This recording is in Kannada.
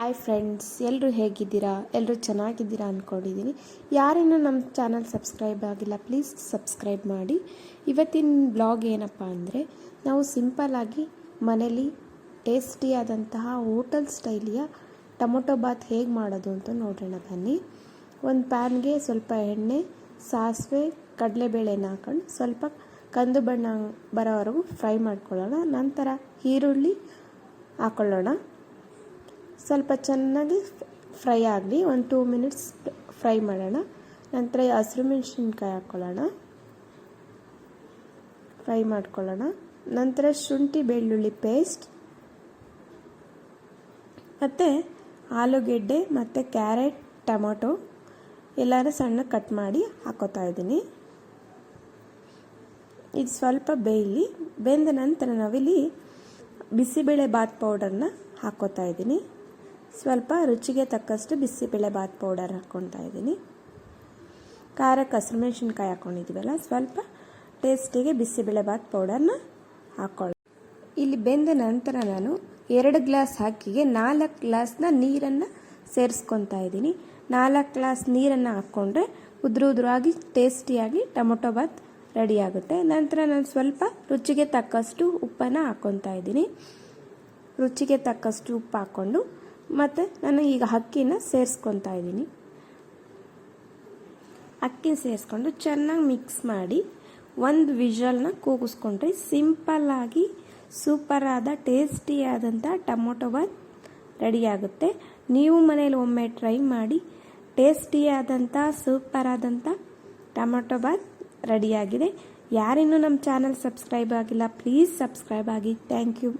ಹಾಯ್ ಫ್ರೆಂಡ್ಸ್ ಎಲ್ಲರೂ ಹೇಗಿದ್ದೀರಾ? ಎಲ್ಲರೂ ಚೆನ್ನಾಗಿದ್ದೀರಾ ಅಂದ್ಕೊಂಡಿದ್ದೀನಿ ಯಾರಿನ್ನೂ ನಮ್ಮ ಚಾನಲ್ ಸಬ್ಸ್ಕ್ರೈಬ್ ಆಗಿಲ್ಲ ಪ್ಲೀಸ್ ಸಬ್ಸ್ಕ್ರೈಬ್ ಮಾಡಿ. ಇವತ್ತಿನ ಬ್ಲಾಗ್ ಏನಪ್ಪ ಅಂದರೆ, ನಾವು ಸಿಂಪಲ್ಲಾಗಿ ಮನೇಲಿ ಟೇಸ್ಟಿಯಾದಂತಹ ಹೋಟಲ್ ಸ್ಟೈಲಿಯ ಟೊಮೊಟೊ ಬಾತ್ ಹೇಗೆ ಮಾಡೋದು ಅಂತ ನೋಡೋಣ ಬನ್ನಿ. ಒಂದು ಪ್ಯಾನ್ಗೆ ಸ್ವಲ್ಪ ಎಣ್ಣೆ, ಸಾಸಿವೆ, ಕಡಲೆಬೇಳೆನ ಹಾಕೊಂಡು ಸ್ವಲ್ಪ ಕಂದು ಬಣ್ಣ ಬರೋವರೆಗೂ ಫ್ರೈ ಮಾಡ್ಕೊಳ್ಳೋಣ. ನಂತರ ಈರುಳ್ಳಿ ಹಾಕೊಳ್ಳೋಣ. ಸ್ವಲ್ಪ ಚೆನ್ನಾಗಿ ಫ್ರೈ ಆಗಲಿ, ಒಂದು ಟೂ ಮಿನಿಟ್ಸ್ ಫ್ರೈ ಮಾಡೋಣ. ನಂತರ ಹಸಿರು ಮೆಣಸಿನ್ಕಾಯಿ ಹಾಕ್ಕೊಳ್ಳೋಣ ಫ್ರೈ ಮಾಡ್ಕೊಳ್ಳೋಣ. ನಂತರ ಶುಂಠಿ ಬೆಳ್ಳುಳ್ಳಿ ಪೇಸ್ಟ್ ಮತ್ತು ಆಲೂಗೆಡ್ಡೆ ಮತ್ತು ಕ್ಯಾರೆಟ್, ಟೊಮೊಟೊ ಎಲ್ಲರೂ ಸಣ್ಣ ಕಟ್ ಮಾಡಿ ಹಾಕೋತಾ ಇದ್ದೀನಿ. ಇದು ಸ್ವಲ್ಪ ಬೇಯಲಿ. ಬೆಂದ ನಂತರ ನಾವಿಲ್ಲಿ ಬಿಸಿಬೇಳೆ ಬಾತ್ ಪೌಡರ್ನ ಹಾಕೋತಾ ಇದ್ದೀನಿ. ಸ್ವಲ್ಪ ರುಚಿಗೆ ತಕ್ಕಷ್ಟು ಬಿಸಿಬೇಳೆ ಬಾತ್ ಪೌಡರ್ ಹಾಕ್ಕೊತಾ ಇದ್ದೀನಿ. ಖಾರಕ್ಕೆ ಹಸಿರು ಮೆಣಸಿನ್ಕಾಯಿ ಹಾಕ್ಕೊಂಡಿದ್ದೀವಲ್ಲ ಸ್ವಲ್ಪ ಟೇಸ್ಟಿಗೆ ಬಿಸಿಬೇಳೆ ಬಾತ್ ಪೌಡರ್ನ ಹಾಕ್ಕೊಳ್ಳಿ ಇಲ್ಲಿ ಬೆಂದ ನಂತರ ನಾನು ಎರಡು ಗ್ಲಾಸ್ ಹಾಕಿಗೆ ನಾಲ್ಕು ಗ್ಲಾಸ್ನ ನೀರನ್ನು ಸೇರಿಸ್ಕೊತಾ ಇದ್ದೀನಿ. ನಾಲ್ಕು ಗ್ಲಾಸ್ ನೀರನ್ನು ಹಾಕ್ಕೊಂಡ್ರೆ ಉದುರು ಉದುರಾಗಿ ಟೇಸ್ಟಿಯಾಗಿ ಟೊಮೊಟೊ ಬಾತ್ ರೆಡಿಯಾಗುತ್ತೆ ನಂತರ ನಾನು ಸ್ವಲ್ಪ ರುಚಿಗೆ ತಕ್ಕಷ್ಟು ಉಪ್ಪನ್ನು ಹಾಕ್ಕೊತಾ ಇದ್ದೀನಿ. ರುಚಿಗೆ ತಕ್ಕಷ್ಟು ಉಪ್ಪು ಹಾಕ್ಕೊಂಡು ಮತ್ತು ನಾನು ಈಗ ಅಕ್ಕಿನ ಸೇರಿಸ್ಕೊತಾ ಇದ್ದೀನಿ. ಅಕ್ಕಿ ಸೇರಿಸ್ಕೊಂಡು ಚೆನ್ನಾಗಿ ಮಿಕ್ಸ್ ಮಾಡಿ ಒಂದು ವಿಷಲ್ನ ಕೂಗಿಸ್ಕೊಂಡ್ರೆ ಸಿಂಪಲ್ಲಾಗಿ ಸೂಪರಾದ ಟೇಸ್ಟಿಯಾದಂಥ ಟೊಮೊಟೊ ಬಾತ್ ರೆಡಿಯಾಗುತ್ತೆ ನೀವು ಮನೇಲಿ ಒಮ್ಮೆ ಟ್ರೈ ಮಾಡಿ ಟೇಸ್ಟಿಯಾದಂಥ ಸೂಪರಾದಂಥ ಟೊಮೊಟೊ ಬಾತ್ ರೆಡಿಯಾಗಿದೆ ಯಾರಿನ್ನೂ ನಮ್ಮ ಚಾನಲ್ ಸಬ್ಸ್ಕ್ರೈಬ್ ಆಗಿಲ್ಲ ಪ್ಲೀಸ್ ಸಬ್ಸ್ಕ್ರೈಬ್ ಆಗಿ. Thank you